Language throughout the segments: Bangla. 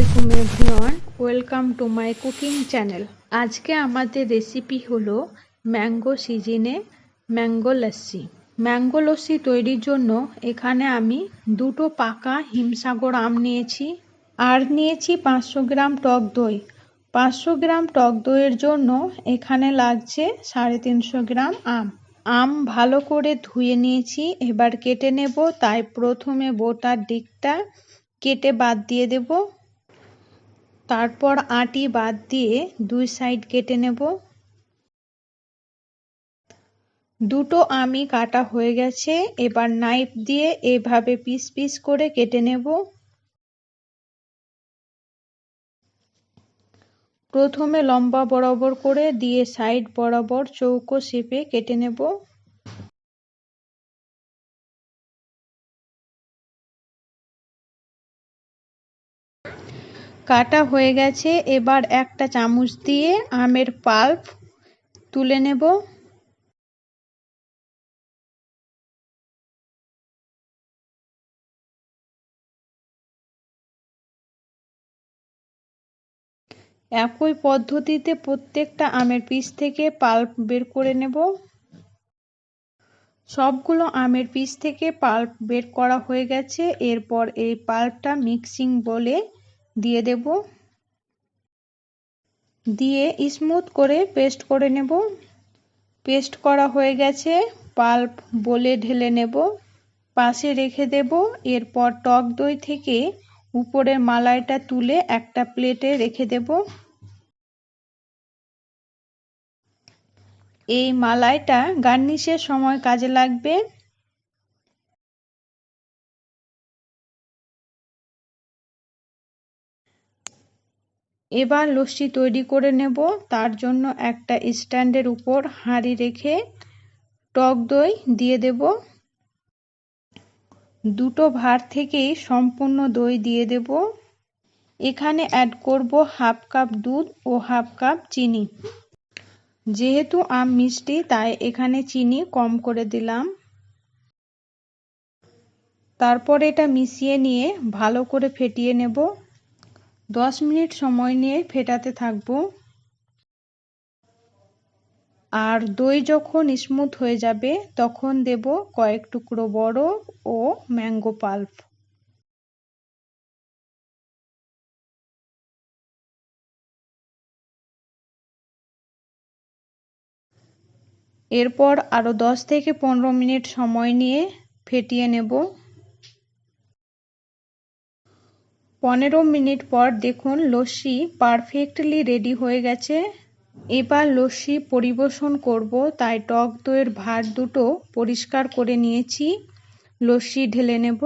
আলাইকুম everyone, welcome to my cooking channel. আজকে আমাদের রেসিপি হলো ম্যাঙ্গো সিজনে ম্যাঙ্গো লস্যি। ম্যাঙ্গো লস্যি তৈরির জন্য এখানে আমি দুটো পাকা হিমসাগর আম নিয়েছি, আর নিয়েছি পাঁচশো গ্রাম টক দই। পাঁচশো গ্রাম টক দইয়ের জন্য এখানে লাগছে সাড়ে তিনশো গ্রাম আম। আম ভালো করে ধুয়ে নিয়েছি, এবার কেটে নেব, তাই প্রথমে বোটার দিকটা কেটে বাদ দিয়ে দেব। তারপর আটি বাদ দিয়ে দুই সাইড কেটে নেব। দুটো আমি কাটা হয়ে গেছে, এবার নাইফ দিয়ে এভাবে পিস পিস করে কেটে নেব। প্রথমে লম্বা বরাবর করে দিয়ে সাইড বরাবর চৌকো শেপে কেটে নেব। কাটা হয়ে গেছে, এবার একটা চামচ দিয়ে আমের পাল্প তুলে নেব। একই পদ্ধতিতে প্রত্যেকটা আমের পিস থেকে পাল্প বের করে নেব। সবগুলো আমের পিস থেকে পাল্প বের করা হয়ে গেছে, এরপর এই পাল্পটা মিক্সিং বলে দিয়ে দেব। দিয়ে স্মুথ করে পেস্ট করে নেব। পেস্ট করা হয়ে গেছে পাল্প বলে ঢেলে নেব। পাশে রেখে দেব, এরপর টক দই থেকে উপরের মালাইটা তুলে একটা প্লেটে রেখে দেব। এই মালাইটা গার্নিশের সময় কাজে লাগবে। এবার লস্যি তৈরি করে নেব। তার জন্য একটা স্ট্যান্ডের উপর হাঁড়ি রেখে টক দই দিয়ে দেব। দুটো ভার থেকেই সম্পূর্ণ দই দিয়ে দেব। এখানে অ্যাড করব হাফ কাপ দুধ ও হাফ কাপ চিনি। যেহেতু আম মিষ্টি, তাই এখানে চিনি কম করে দিলাম। তারপর এটা মিশিয়ে নিয়ে ভালো করে ফেটিয়ে নেব। দশ মিনিট সময় নিয়ে ফেটাতে থাকব। আর দই যখন স্মুথ হয়ে যাবে, তখন দেব কয়েক টুকরো বড় ও ম্যাঙ্গো পাল্প এরপর আরও দশ থেকে পনেরো মিনিট সময় নিয়ে ফেটিয়ে নেব। পনেরো মিনিট পর দেখুন লস্যি পারফেক্টলি রেডি হয়ে গেছে। এবার লস্যি পরিবেশন করব, তাই টক দইয়ের ভাত দুটো পরিষ্কার করে নিয়েছি। লস্যি ঢেলে নেব।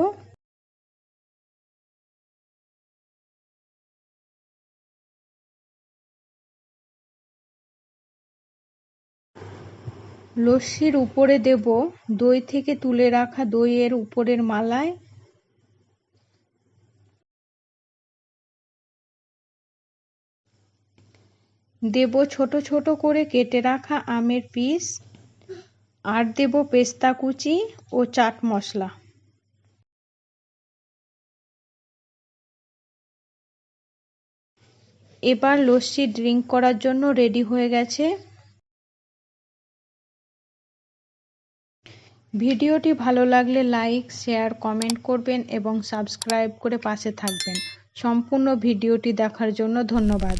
লস্যির উপরে দেব দই থেকে তুলে রাখা দইয়ের উপরের মালায়। দেব ছোট ছোট করে কেটে রাখা আমের পিস, আর দেব পেস্তা কুচি ও চাট মশলা। এবার লস্যি ড্রিঙ্ক করার জন্য রেডি হয়ে গেছে। ভিডিওটি ভালো লাগলে লাইক, শেয়ার, কমেন্ট করবেন এবং সাবস্ক্রাইব করে পাশে থাকবেন। সম্পূর্ণ ভিডিওটি দেখার জন্য ধন্যবাদ।